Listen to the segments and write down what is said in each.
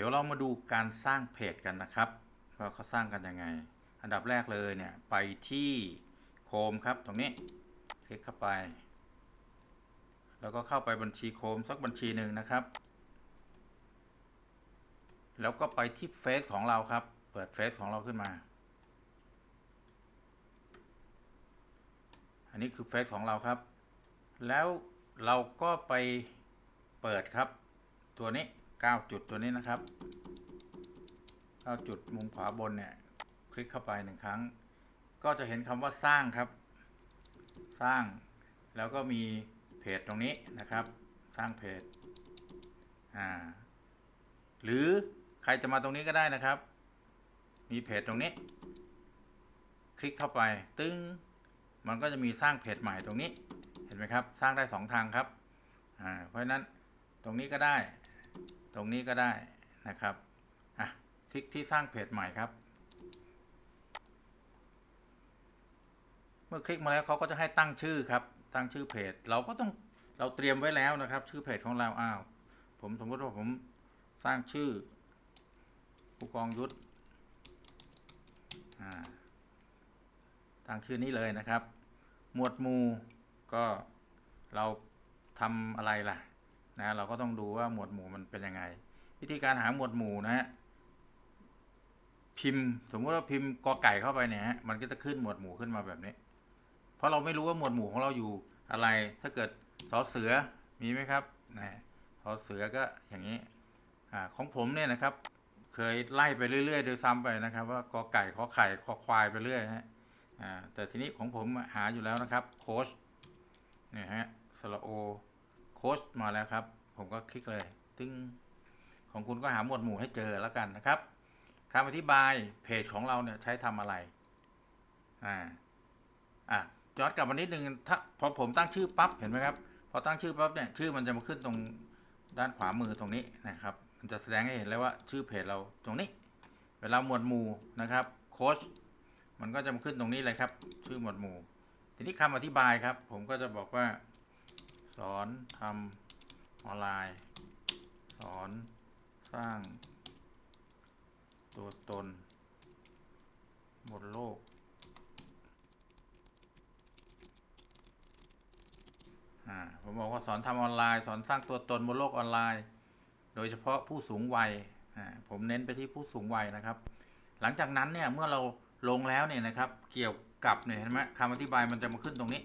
ดี๋ยวเรามาดูการสร้างเพจกันนะครับว่าเขาสร้างกันยังไง อันดับแรกเลยเนี่ยไปที่โคมครับตรงนี้คลิกเข้าไป แล้วก็เข้าไปบัญชีโคมสักบัญชีหนึ่งนะครับ แล้วก็ไปที่เฟซของเราครับ เปิดเฟซของเราขึ้นมา อันนี้คือเฟซของเราครับ แล้วเราก็ไปเปิดครับตัวนี้ 9 จุดตัวนี้นะครับ9จุดมุมขวาบนเนี่ย คลิกเข้าไปหนึ่งครั้ง ก็จะเห็นคำว่าสร้างครับ สร้างแล้วก็มีเพจตรงนี้นะครับ สร้างเพจอ่าหรือใครจะมาตรงนี้ก็ได้นะครับ มีเพจตรงนี้ คลิกเข้าไป ตึ้งมันก็จะมีสร้างเพจใหม่ตรงนี้ เห็นไหมครับ สร้างได้สองทางครับอ่าเพราะฉะนั้นตรงนี้ก็ได้ ตรงนี้ก็ได้นะครับอะคลิกที่สร้างเพจใหม่ครับ เมื่อคลิกมาแล้วเขาก็จะให้ตั้งชื่อครับ ตั้งชื่อเพจ เราก็ต้องเราเตรียมไว้แล้วนะครับ ชื่อเพจของเราอ้าวผมสมมติว่าผมสร้างชื่อผู้กองยุทธอ่าตั้งชื่อนี้เลยนะครับ หมวดหมู่ก็เราทำอะไรล่ะ นะเราก็ต้องดูว่าหมวดหมู่มันเป็นยังไง วิธีการหาหมวดหมู่นะฮะพิมพ์ สมมติว่าพิมพ์กอไก่เข้าไปเนี่ยฮะมันก็จะขึ้นหมวดหมู่ขึ้นมาแบบนี้ เพราะเราไม่รู้ว่าหมวดหมู่ของเราอยู่อะไร ถ้าเกิดสอเสือมีไหมครับนะสอเสือก็อย่างนี้อ่าของผมเนี่ยนะครับ เคยไล่ไปเรื่อยๆโดยซ้ำไปนะครับ ว่ากอไก่ขอไข่ขอควายไปเรื่อยฮะอ่าแต่ทีนี้ของผมหาอยู่แล้วนะครับโค้ชเนี่ยฮะสระโอ โค้ชมาแล้วครับ ผมก็คลิกเลยตึ้งของคุณก็หาหมวดหมู่ให้เจอแล้วกันนะครับคำอธิบายเพจของเราเนี่ยใช้ทำอะไร อ่า อะย้อนกลับมานิดนึงถ้าพอผมตั้งชื่อปั๊บเห็นไหมครับ พอตั้งชื่อปั๊บเนี่ยชื่อมันจะมาขึ้นตรงด้านขวามือตรงนี้นะครับ มันจะแสดงให้เห็นเลยว่าชื่อเพจเราตรงนี้ เวลาหมวดหมู่นะครับโค้ชมันก็จะมาขึ้นตรงนี้เลยครับ ชื่อหมวดหมู่ ทีนี้คำอธิบายครับ ผมก็จะบอกว่า สอนทำออนไลน์ สอนสร้าง ตัวตน บนโลก ผมบอกว่าสอนทำออนไลน์ สอนสร้างตัวตนบนโลกออนไลน์ โดยเฉพาะผู้สูงวัย ผมเน้นไปที่ผู้สูงวัยนะครับ หลังจากนั้นเนี่ยเมื่อเราลงแล้วเนี่ยนะครับ เกี่ยวกับเนี่ยเห็นไหมคำอธิบายมันจะมาขึ้นตรงนี้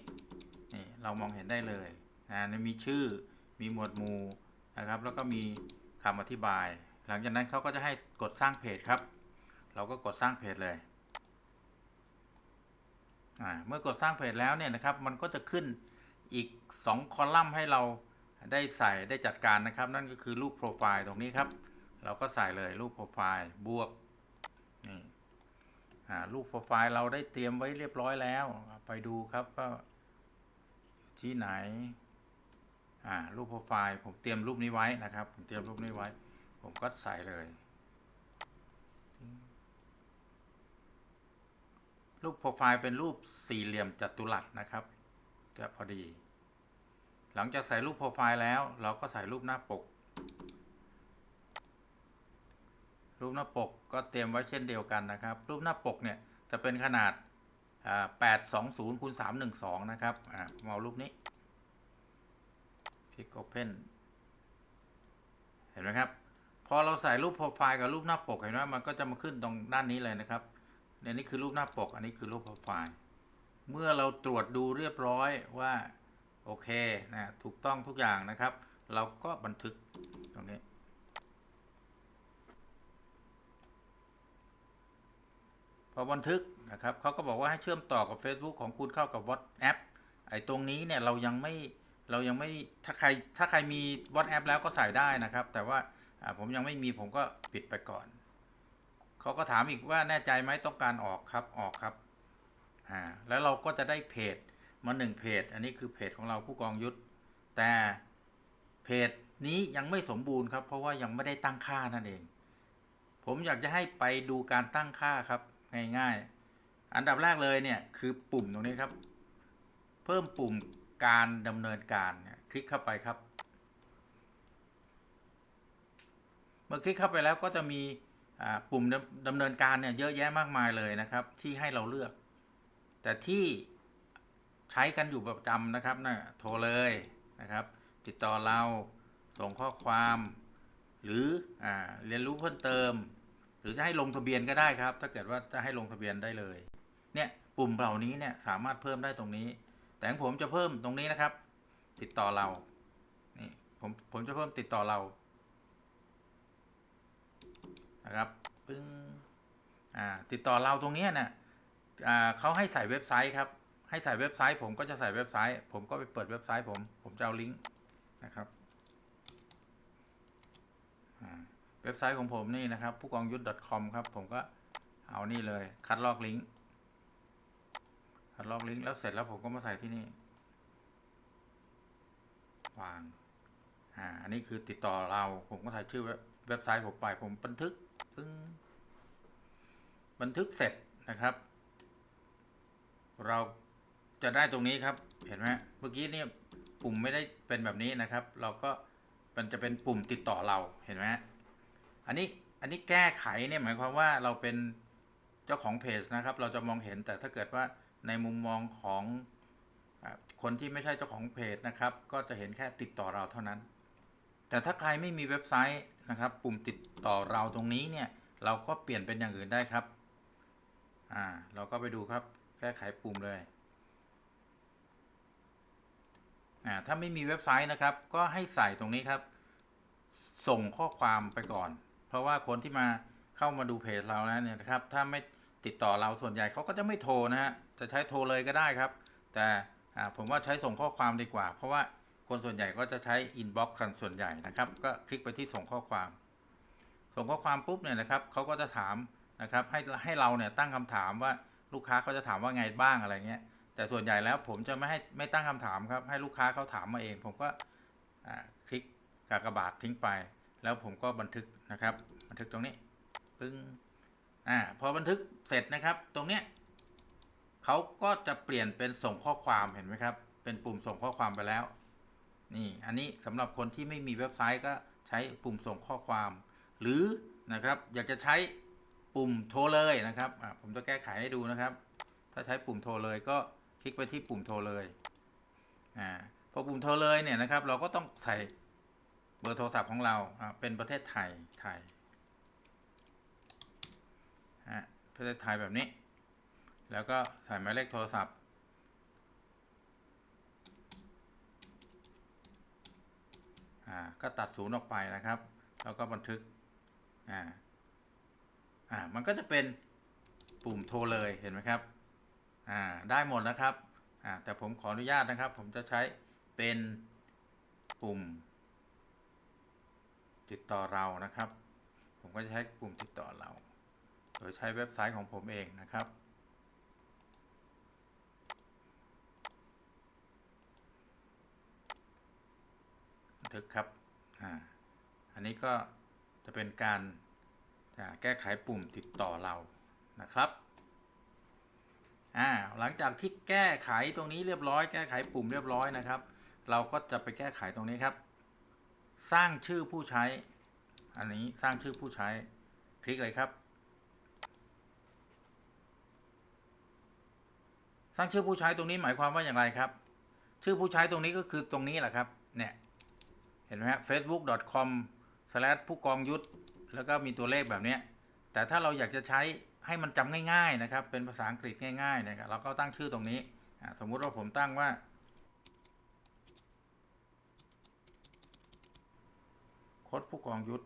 นี่เรามองเห็นได้เลย อ่ามีชื่อมีหมวดหมู่นะครับ แล้วก็มีคำอธิบาย หลังจากนั้นเขาก็จะให้กดสร้างเพจครับ เราก็กดสร้างเพจเลยเมื่อกดสร้างเพจแล้วเนี่ยนะครับมันก็จะขึ้นอีก 2 คอลัมน์ให้เราได้ใส่ได้จัดการนะครับ นั่นก็คือรูปโปรไฟล์ตรงนี้ครับ เราก็ใส่เลยรูปโปรไฟล์บวกนี่รูปโปรไฟล์เราได้เตรียมไว้เรียบร้อยแล้ว ไปดูครับว่าที่ไหน อ่ารูปโปรไฟล์ผมเตรียมรูปนี้ไว้นะครับ ผมเตรียมรูปนี้ไว้ ผมก็ใส่เลย รูปโปรไฟล์เป็นรูปสี่เหลี่ยมจัตุรัสนะครับ จะพอดี หลังจากใส่รูปโปรไฟล์แล้ว เราก็ใส่รูปหน้าปก รูปหน้าปกก็เตรียมไว้เช่นเดียวกันนะครับ รูปหน้าปกเนี่ยจะเป็นขนาด820คูณ312 นะครับอ่าเอารูปนี้ คลิก Open เห็นไหมครับ พอเราใส่รูปโปรไฟล์กับรูปหน้าปกเห็นไหมมันก็จะมาขึ้นตรงด้านนี้เลยนะครับเนี่ยนี่คือรูปหน้าปก อันนี้คือรูปโปรไฟล์ เมื่อเราตรวจดูเรียบร้อยว่า โอเคนะถูกต้องทุกอย่างนะครับ เราก็บันทึกตรงนี้พอบันทึกนะครับเขาก็บอกว่าให้เชื่อมต่อกับ Facebook ของคุณเข้ากับ WhatsApp ไอ้ตรงนี้เนี่ยเรายังไม่ เรายังไม่ถ้าใครถ้าใครมี WhatsApp แล้วก็ใส่ได้นะครับ แต่ว่าผมยังไม่มีผมก็ปิดไปก่อน เขาก็ถามอีกว่าแน่ใจไหมต้องการออกครับออกครับอ่าแล้วเราก็จะได้เพจมาหนึ่งเพจ อันนี้คือเพจของเราผู้กองยุทธแต่เพจนี้ยังไม่สมบูรณ์ครับ เพราะว่ายังไม่ได้ตั้งค่านั่นเอง ผมอยากจะให้ไปดูการตั้งค่าครับ ง่ายๆ อันดับแรกเลยเนี่ยคือปุ่มตรงนี้ครับ เพิ่มปุ่ม การดำเนินการเนี่ยคลิกเข้าไปครับ เมื่อคลิกเข้าไปแล้วก็จะมีปุ่มดำเนินการเนี่ยเยอะแยะมากมายเลยนะครับ ที่ให้เราเลือก แต่ที่ใช้กันอยู่ประจำนะครับนะโทรเลยนะครับ ติดต่อเราส่งข้อความ หรืออเรียนรู้เพิ่มเติม หรือจะให้ลงทะเบียนก็ได้ครับ ถ้าเกิดว่าจะให้ลงทะเบียนได้เลย เนี่ยปุ่มเหล่านี้เนี่ยสามารถเพิ่มได้ตรงนี้ แต่ของผมจะเพิ่มตรงนี้นะครับ ติดต่อเรา นี่ผมผมจะเพิ่มติดต่อเรา นะครับ ปึ้ง อ่า ติดต่อเราตรงนี้นะอ่าเขาให้ใส่เว็บไซต์ครับ ให้ใส่เว็บไซต์ ผมก็จะใส่เว็บไซต์ ผมก็ไปเปิดเว็บไซต์ผม ผมจะเอาลิงก์นะครับเว็บไซต์ของผมนี่นะครับ ผู้กองยุทธ .com ครับ ผมก็เอานี่เลย คัดลอกลิงก์ ลอกลิงก์แล้วเสร็จแล้วผมก็มาใส่ที่นี่ วาง อ่า อันนี้คือติดต่อเรา ผมก็ใส่ชื่อเว็บเว็บไซต์ผมไป ผมบันทึกปึ้งบันทึกเสร็จนะครับ เราจะได้ตรงนี้ครับ เห็นไหมเมื่อกี้เนี่ยปุ่มไม่ได้เป็นแบบนี้นะครับ เราก็มันจะเป็นปุ่มติดต่อเรา เห็นไหมอันนี้ อันนี้แก้ไขเนี่ยหมายความว่าเราเป็นเจ้าของเพจนะครับ เราจะมองเห็นแต่ถ้าเกิดว่า ในมุมมองของคนที่ไม่ใช่เจ้าของเพจนะครับ ก็จะเห็นแค่ติดต่อเราเท่านั้น แต่ถ้าใครไม่มีเว็บไซต์นะครับ ปุ่มติดต่อเราตรงนี้เนี่ย เราก็เปลี่ยนเป็นอย่างอื่นได้ครับอ่าเราก็ไปดูครับ แก้ไขปุ่มเลยอ่าถ้าไม่มีเว็บไซต์นะครับ ก็ให้ใส่ตรงนี้ครับ ส่งข้อความไปก่อน เพราะว่าคนที่มาเข้ามาดูเพจเราแล้วเนี่ยนะครับ ถ้าไม่ ติดต่อเราส่วนใหญ่เขาก็จะไม่โทรนะฮะจะใช้โทรเลยก็ได้ครับ แต่ผมว่าใช้ส่งข้อความดีกว่า เพราะว่าคนส่วนใหญ่ก็จะใช้อินบ็อกซ์กันส่วนใหญ่นะครับ ก็คลิกไปที่ส่งข้อความ ส่งข้อความปุ๊บเนี่ยนะครับเขาก็จะถามนะครับให้ให้เราเนี่ยตั้งคำถามว่าลูกค้าเขาจะถามว่าไงบ้างอะไรเงี้ยแต่ส่วนใหญ่แล้วผมจะไม่ให้ไม่ตั้งคำถามครับ ให้ลูกค้าเขาถามมาเอง ผมก็คลิกกากบาททิ้งไป แล้วผมก็บันทึกนะครับ บันทึกตรงนี้ปึ้ง อ่าพอบันทึกเสร็จนะครับ ตรงเนี้ยเขาก็จะเปลี่ยนเป็นส่งข้อความเห็นไหมครับ เป็นปุ่มส่งข้อความไปแล้ว นี่อันนี้สำหรับคนที่ไม่มีเว็บไซต์ก็ใช้ปุ่มส่งข้อความ หรือนะครับ อยากจะใช้ปุ่มโทรเลยนะครับอะผมจะแก้ไขให้ดูนะครับ ถ้าใช้ปุ่มโทรเลยก็คลิกไปที่ปุ่มโทรเลยอ่าพอปุ่มโทรเลยเนี่ยนะครับ เราก็ต้องใส่เบอร์โทรศัพท์ของเราอ่าเป็นประเทศไทยไทยฮะ ประเทศไทยแบบนี้ แล้วก็ใส่หมายเลขโทรศัพท์อ่าก็ตัดศูนย์ออกไปนะครับ แล้วก็บันทึกอ่าอ่ามันก็จะเป็นปุ่มโทรเลยเห็นไหมครับอ่าได้หมดนะครับอ่าแต่ผมขออนุญาตนะครับ ผมจะใช้เป็นปุ่ม ติดต่อเรานะครับ ผมก็จะใช้ปุ่มติดต่อเรา ดยใช้เว็บไซต์ของผมเองนะครับ บันทึกครับอ่าอันนี้ก็จะเป็นการแก้ไขปุ่มติดต่อเรานะครับอ่าหลังจากที่แก้ไขตรงนี้เรียบร้อย แก้ไขปุ่มเรียบร้อยนะครับ เราก็จะไปแก้ไขตรงนี้ครับ สร้างชื่อผู้ใช้ อันนี้สร้างชื่อผู้ใช้ คลิกเลยครับ สร้างชื่อผู้ใช้ตรงนี้หมายความว่าอย่างไรครับ ชื่อผู้ใช้ตรงนี้ก็คือตรงนี้แหละครับ เนี่ย เห็นไหมฮะ facebook.com ผู้กองยุทธแล้วก็มีตัวเลขแบบนี้ แต่ถ้าเราอยากจะใช้ให้มันจำง่าย ๆนะครับ เป็นภาษาอังกฤษง่ายๆนะครับเราก็ตั้งชื่อตรงนี้ สมมุติว่าผมตั้งว่า โค้ดผู้กองยุทธ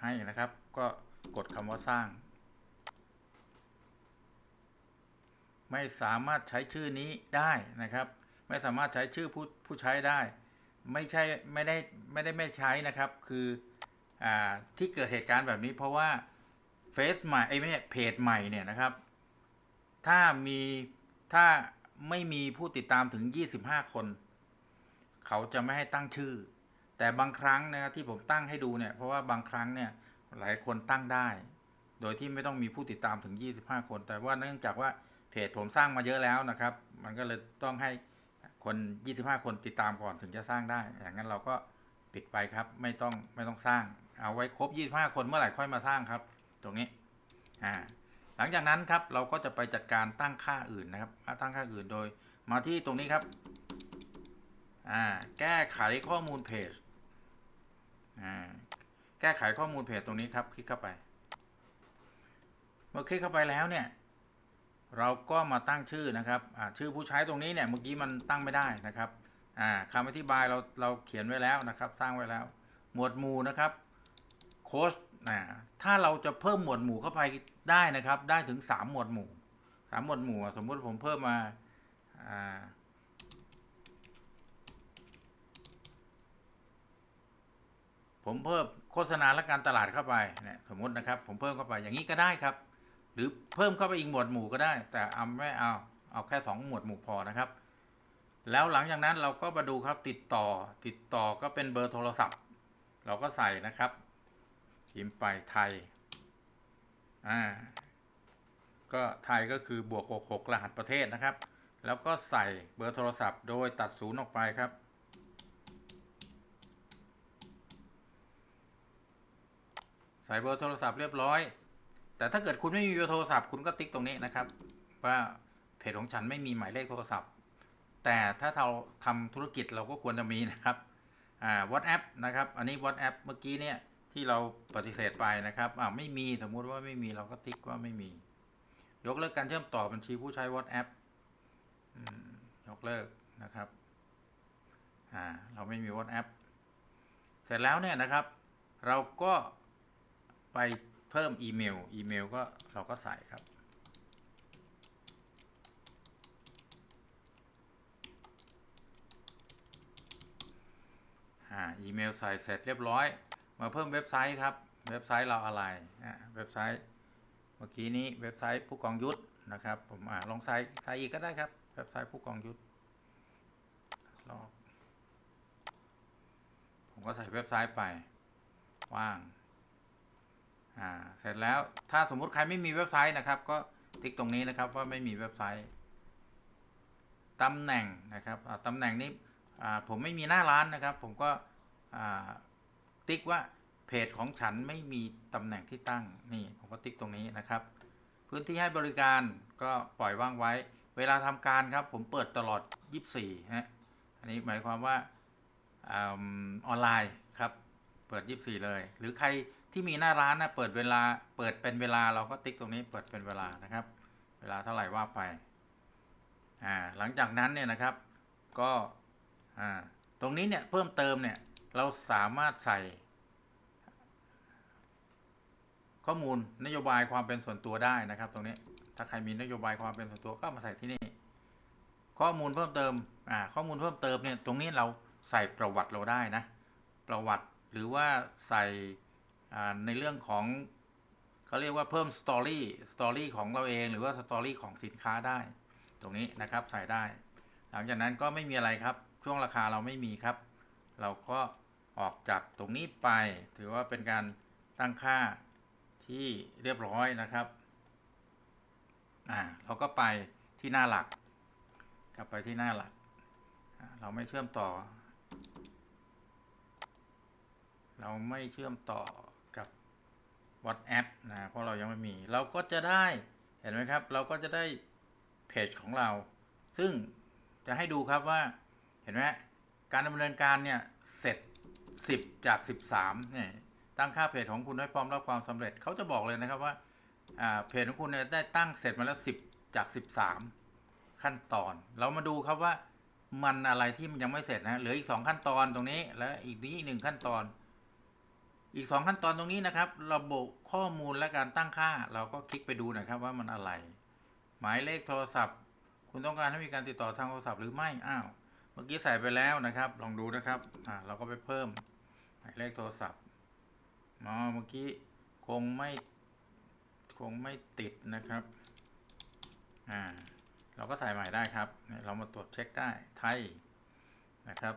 ให้นะครับ ก็กดคำว่าสร้าง ไม่สามารถใช้ชื่อนี้ได้นะครับ ไม่สามารถใช้ชื่อผู้ผู้ใช้ได้ ไม่ใช่ไม่ได้ไม่ได้ไม่ใช้นะครับ คืออ่าที่เกิดเหตุการณ์แบบนี้ เพราะว่าเฟซใหม่ไอ้ไม่ใช่เพจใหม่เนี่ยนะครับ ถ้ามีถ้าไม่มีผู้ติดตามถึง 25 คน เขาจะไม่ให้ตั้งชื่อ แต่บางครั้งนะครับที่ผมตั้งให้ดูเนี่ย เพราะว่าบางครั้งเนี่ยหลายคนตั้งได้ โดยที่ไม่ต้องมีผู้ติดตามถึง 25 คน แต่ว่าเนื่องจากว่า จผมสร้างมาเยอะแล้วนะครับ มันก็เลยต้องให้คน 25 คนติดตามก่อนถึงจะสร้างได้ อย่างนั้นเราก็ปิดไปครับ ไม่ต้องไม่ต้องสร้าง เอาไว้ครบ 25 คนเมื่อไหร่ค่อยมาสร้างครับ ตรงนี้อ่าหลังจากนั้นครับเราก็จะไปจัดการตั้งค่าอื่นนะครับ ตั้งค่าอื่นโดย มาที่ตรงนี้ครับอ่าแก้ไขข้อมูลเพจอ่าแก้ไขข้อมูลเพจตรงนี้ครับ คลิกเข้าไป เมื่อคลิกเข้าไปแล้วเนี่ย เราก็มาตั้งชื่อนะครับชื่อผู้ใช้ตรงนี้เนี่ยเมื่อกี้มันตั้งไม่ได้นะครับอ่าคำอธิบายเราเราเขียนไว้แล้วนะครับสร้างไว้แล้ว หมวดหมู่นะครับโค้ชนะถ้าเราจะเพิ่มหมวดหมู่เข้าไปได้นะครับ ได้ถึง 3 หมวดหมู่สามหมวดหมู่ สมมุติผมเพิ่มมาผมเพิ่มโฆษณาและการตลาดเข้าไปเนี่ยสมมตินะครับ ผมเพิ่มเข้าไปอย่างนี้ก็ได้ครับ หรือเพิ่มเข้าไปอีกหมวดหมู่ก็ได้ แต่เอาไม่เอาเอาแค่ 2 หมวดหมู่พอนะครับ แล้วหลังจากนั้นเราก็มาดูครับติดต่อติดต่อก็เป็นเบอร์โทรศัพท์ เราก็ใส่นะครับพิมพ์ไปไทยอ่าก็ไทยก็คือบวก66รหัสประเทศนะครับ แล้วก็ใส่เบอร์โทรศัพท์ โดยตัดศูนย์ออกไปครับใส่เบอร์โทรศัพท์เรียบร้อย แต่ถ้าเกิดคุณไม่มีเบอร์โทรศัพท์คุณก็ติ๊กตรงนี้นะครับ ว่าเพจของฉันไม่มีหมายเลขโทรศัพท์ แต่ถ้าเราทำธุรกิจเราก็ควรจะมีนะครับอ่า WhatsApp นะครับ อันนี้ WhatsApp เมื่อกี้เนี่ยที่เราปฏิเสธไปนะครับอ่าไม่มีสมมุติว่าไม่มีเราก็ติ๊กว่าไม่มี ยกเลิกการเชื่อมต่อบัญชีผู้ใช้ WhatsApp อืมยกเลิกนะครับอ่าเราไม่มี WhatsApp เสร็จแล้วเนี่ยนะครับ เราก็ไป เพิ่มอีเมล อีเมลก็เราก็ใส่ครับ อ่า อีเมลใส่เสร็จเรียบร้อย มาเพิ่มเว็บไซต์ครับ เว็บไซต์เราอะไร อ่า เว็บไซต์ เมื่อกี้นี้เว็บไซต์ผู้กองยุทธนะครับ ผม อ่า ลองใส่ใส่อีกก็ได้ครับ เว็บไซต์ผู้กองยุทธลองผมก็ใส่เว็บไซต์ไป ว่าง อ่าเสร็จแล้วถ้าสมมุติใครไม่มีเว็บไซต์นะครับ ก็ติ๊กตรงนี้นะครับว่าไม่มีเว็บไซต์ตำแหน่งนะครับตำแหน่งนี้ผมไม่มีหน้าร้านนะครับ ผมก็ติ๊กว่าเพจของฉันไม่มีตำแหน่งที่ตั้งนี่ผมก็ติ๊กตรงนี้นะครับ พื้นที่ให้บริการก็ปล่อยว่างไว้ เวลาทำการครับ ผมเปิดตลอด 24ฮะอันนี้หมายความว่าอาออนไลน์ครับ เปิด 24 เลย หรือใคร ที่มีหน้าร้านนะเปิดเวลาเปิดเป็นเวลาเราก็ติ๊กตรงนี้เปิดเป็นเวลานะครับ เวลาเท่าไหร่ว่าไปอ่าหลังจากนั้นเนี่ยนะครับก็อ่าตรงนี้เนี่ยเพิ่มเติมเนี่ยเราสามารถใส่ ข้อมูลนโยบายความเป็นส่วนตัวได้นะครับ ตรงนี้ถ้าใครมีนโยบายความเป็นส่วนตัวก็มาใส่ที่นี่ ข้อมูลเพิ่มเติมอ่าข้อมูลเพิ่มเติมเนี่ยตรงนี้เราใส่ประวัติเราได้นะ ประวัติหรือว่าใส่ ในเรื่องของเขาเรียกว่าเพิ่มสตอรี่สตอรี่ของเราเองหรือว่าสตอรี่ของสินค้าได้ ตรงนี้นะครับใส่ได้ หลังจากนั้นก็ไม่มีอะไรครับ ช่วงราคาเราไม่มีครับ เราก็ออกจากตรงนี้ไป ถือว่าเป็นการตั้งค่าที่เรียบร้อยนะครับอ่าเราก็ไปที่หน้าหลัก กลับไปที่หน้าหลัก เราไม่เชื่อมต่อ เราไม่เชื่อมต่อ WhatsApp นะเพราะเรายังไม่มี เราก็จะได้เห็นไหมครับ เราก็จะได้เพจของเรา ซึ่งจะให้ดูครับว่าเห็นไหมการดำเนินการเนี่ยเสร็จ 10 จาก 13เนี่ยตั้งค่าเพจของคุณให้พร้อมรับความสำเร็จเขาจะบอกเลยนะครับว่าอ่าเพจของคุณเนี่ยได้ตั้งเสร็จมาแล้ว 10 จาก 13 ขั้นตอน เรามาดูครับว่ามันอะไรที่มันยังไม่เสร็จนะเหลืออีก 2 ขั้นตอนตรงนี้ และอีกนี้อีกหนึ่งขั้นตอน อีก 2 ขั้นตอนตรงนี้นะครับ ระบบข้อมูลและการตั้งค่า เราก็คลิกไปดูหนะครับว่ามันอะไร หมายเลขโทรศัพท์ คุณต้องการให้มีการติดต่อทางโทรศัพท์หรือไม่อ้าวเมื่อกี้ใส่ไปแล้วนะครับ ลองดูนะครับอ่าเราก็ไปเพิ่ม หมายเลขโทรศัพท์อ๋อเมื่อกี้คงไม่คงไม่ติดนะครับอ่าเราก็ใส่ใหม่ได้ครับเนี่ยเรามาตรวจเช็คได้ไทยนะครับ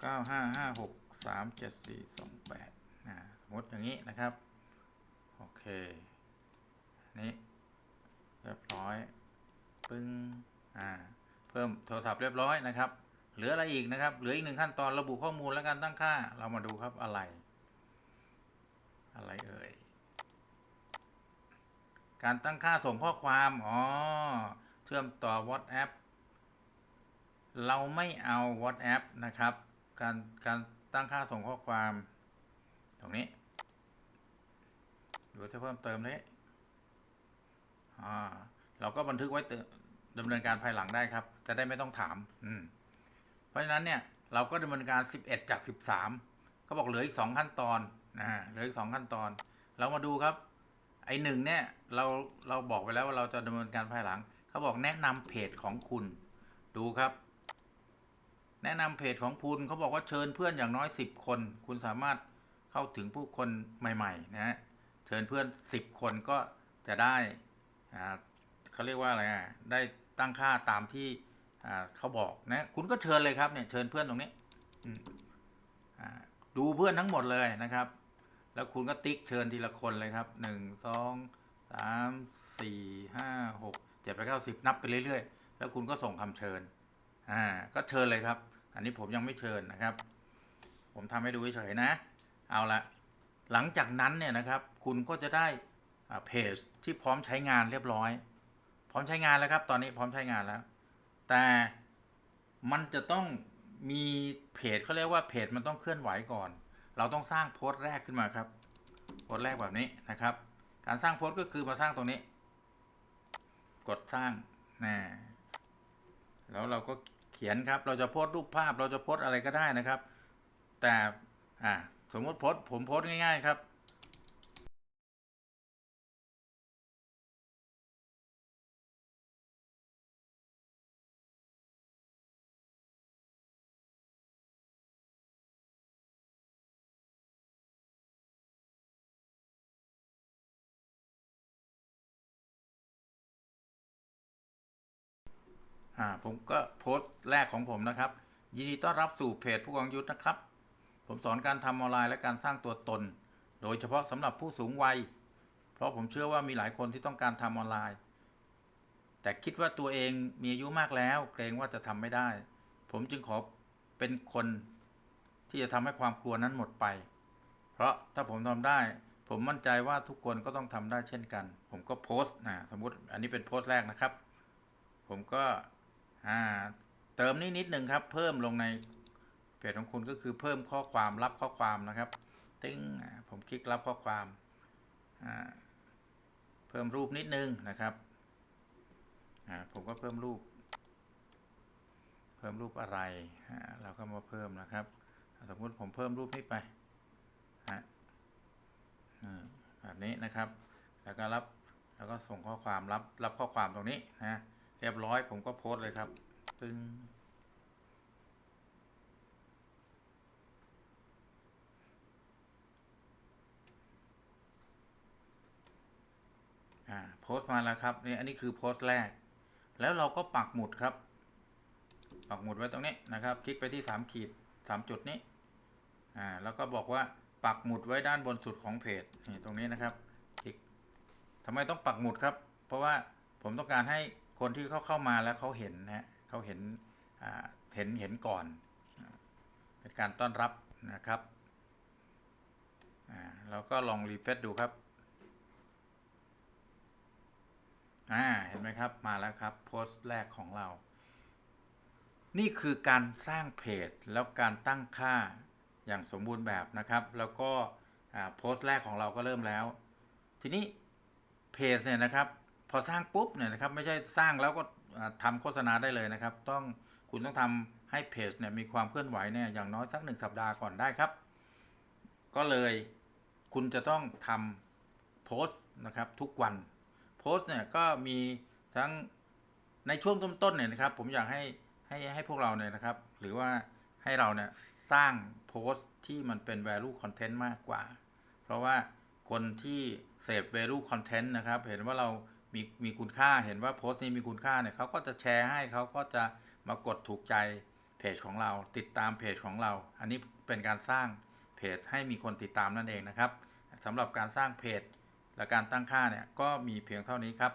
เก้าห้าห้าหก สามเจ็ดสี่สองแปดอ่าสมมติอย่างนี้นะครับ โอเค นี้เรียบร้อยปึ้งอ่าเพิ่มโทรศัพท์เรียบร้อยนะครับ เหลืออะไรอีกนะครับ เหลืออีกหนึ่งขั้นตอนระบุข้อมูลและการตั้งค่า เรามาดูครับอะไร อะไรเอ่ย การตั้งค่าส่งข้อความ อ๋อ เชื่อมต่อ WhatsApp เราไม่เอา WhatsApp นะครับ การการ ตั้งค่าส่งข้อความ ตรงนี้ ดูจะเพิ่มเติมเลยเราก็บันทึกไว้ดำเนินการภายหลังได้ครับ จะได้ไม่ต้องถาม อืม เพราะฉะนั้นเนี่ยเราก็ดำเนินการ 11 จาก 13เขาบอกเหลืออีก 2 ขั้นตอนนะเหลืออีก 2 ขั้นตอน เรามาดูครับ ไอหนึ่งเนี่ยเราเราบอกไปแล้วว่าเราจะดำเนินการภายหลังเขาบอกแนะนำเพจของคุณ ดูครับ แนะนำเพจของคุณเขาบอกว่าเชิญเพื่อนอย่างน้อย 10 คน คุณสามารถเข้าถึงผู้คนใหม่ๆนะฮะเชิญเพื่อน 10 คนก็จะได้อ่าเขาเรียกว่าอะไรอะได้ตั้งค่าตามที่อ่าเขาบอกนะคุณก็เชิญเลยครับเนี่ยเชิญเพื่อนตรงนี้อ่าดูเพื่อนทั้งหมดเลยนะครับ แล้วคุณก็ติ๊กเชิญทีละคนเลยครับหนึ่งสองสามสี่ห้าหกเจ็ดแปดเก้าสิบนับไปเรื่อยๆ แล้วคุณก็ส่งคำเชิญ อ่าก็เชิญเลยครับ อันนี้ผมยังไม่เชิญนะครับ ผมทำให้ดูเฉยๆนะ เอาละหลังจากนั้นเนี่ยนะครับคุณก็จะได้อ่าเพจที่พร้อมใช้งานเรียบร้อย พร้อมใช้งานแล้วครับ ตอนนี้พร้อมใช้งานแล้ว แต่มันจะต้องมีเพจเขาเรียกว่าเพจมันต้องเคลื่อนไหวก่อน เราต้องสร้างโพสต์แรกขึ้นมาครับ โพสต์แรกแบบนี้นะครับ การสร้างโพสต์ก็คือมาสร้างตรงนี้ กดสร้างนะแล้วเราก็ ขียนครับ เราจะโพสต์รูปภาพ เราจะโพสต์อะไรก็ได้นะครับ แต่อ่าสมมติโพสต์ผมโพสต์ง่ายๆครับ อ่าผมก็โพสต์แรกของผมนะครับ ยินดีต้อนรับสู่เพจผู้กองยุทธนะครับ ผมสอนการทำออนไลน์และการสร้างตัวตน โดยเฉพาะสำหรับผู้สูงวัย เพราะผมเชื่อว่ามีหลายคนที่ต้องการทำออนไลน์ แต่คิดว่าตัวเองมีอายุมากแล้ว เกรงว่าจะทำไม่ได้ ผมจึงขอเป็นคนที่จะทำให้ความกลัวนั้นหมดไป เพราะถ้าผมทำได้ ผมมั่นใจว่าทุกคนก็ต้องทำได้เช่นกัน ผมก็โพสต์นะสมมติอันนี้เป็นโพสต์แรกนะครับ ผมก็ อ่าเติมนี่นิดหนึ่งครับ เพิ่มลงในเพจของคุณก็คือเพิ่มข้อความรับข้อความนะครับติ้งผมคลิกรับข้อความเพิ่มรูปนิดนึงนะครับผมก็เพิ่มรูป เพิ่มรูปอะไรเราก็มาเพิ่มนะครับ สมมติผมเพิ่มรูปนี้ไปแบบนี้นะครับ แล้วก็รับแล้วก็ส่งข้อความรับรับข้อความตรงนี้นะ เรียบร้อยผมก็โพสเลยครับปึ้งอ่าโพสต์มาแล้วครับนี่อันนี้คือโพสต์แรก แล้วเราก็ปักหมุดครับ ปักหมุดไว้ตรงนี้นะครับ คลิกไปที่สามขีดสามจุดนี้อ่าแล้วก็บอกว่าปักหมุดไว้ด้านบนสุดของเพจนี่ตรงนี้นะครับ คลิกทำไมต้องปักหมุดครับ เพราะว่าผมต้องการให้ คนที่เขาเข้ามาแล้วเขาเห็นนะฮะเขาเห็นเห็นเห็นก่อน เป็นการต้อนรับนะครับอ่าเราก็ลองรีเฟซดูครับอ่าเห็นไหมครับมาแล้วครับโพสต์แรกของเรา นี่คือการสร้างเพจแล้วการตั้งค่าอย่างสมบูรณ์แบบนะครับ แล้วก็อ่าโพสต์แรกของเราก็เริ่มแล้ว ทีนี้เพจเนี่ยนะครับ พอสร้างปุ๊บเนี่ยนะครับไม่ใช่สร้างแล้วก็อ่าทำโฆษณาได้เลยนะครับ ต้องคุณต้องทำให้เพจเนี่ยมีความเคลื่อนไหวเนี่ยอย่างน้อยสักหนึ่งสัปดาห์ก่อนได้ครับ ก็เลยคุณจะต้องทำโพสต์นะครับทุกวันโพสต์เนี่ยก็มีทั้งในช่วงต้นๆเนี่ยนะครับ ผมอยากให้ให้ให้พวกเราเนี่ยนะครับ หรือว่าให้เราเนี่ยสร้างโพสต์ที่มันเป็น value content มากกว่า เพราะว่าคนที่เสพ value content นะครับ เห็นว่าเรา มีมีคุณค่าเห็นว่าโพสต์นี้มีคุณค่าเนี่ยเขาก็จะแชร์ให้เขาก็จะมากดถูกใจเพจของเราติดตามเพจของเรา อันนี้เป็นการสร้างเพจให้มีคนติดตามนั่นเองนะครับสำหรับการสร้างเพจและการตั้งค่าเนี่ยก็มีเพียงเท่านี้ครับ